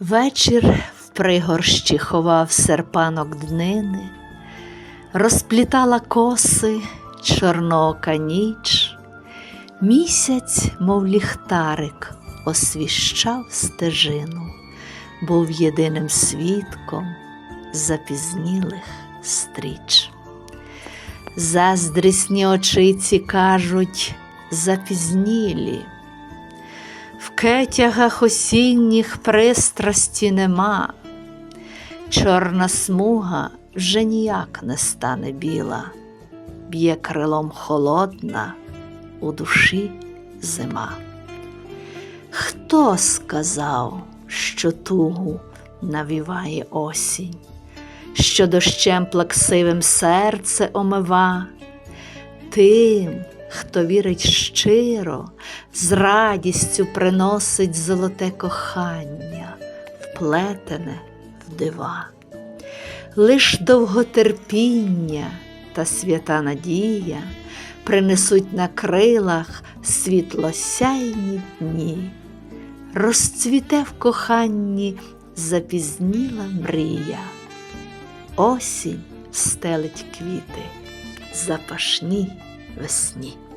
Вечір в пригорщі ховав серпанок днини, розплітала коси чорноока ніч, місяць, мов ліхтарик, освіщав стежину, був єдиним свідком запізнілих стріч. Заздрісні очиці кажуть запізнілі. В кетягах осінніх пристрасті нема, чорна смуга вже ніяк не стане біла, б'є крилом холодна, у душі зима. Хто сказав, що тугу навіває осінь, що дощем плаксивим серце омива? Тим, хто вірить щиро, з радістю приносить золоте кохання, вплетене в дива. Лиш довготерпіння та свята надія принесуть на крилах світлосяйні дні, розцвіте в коханні запізніла мрія, осінь стелить квіти запашні 我信你。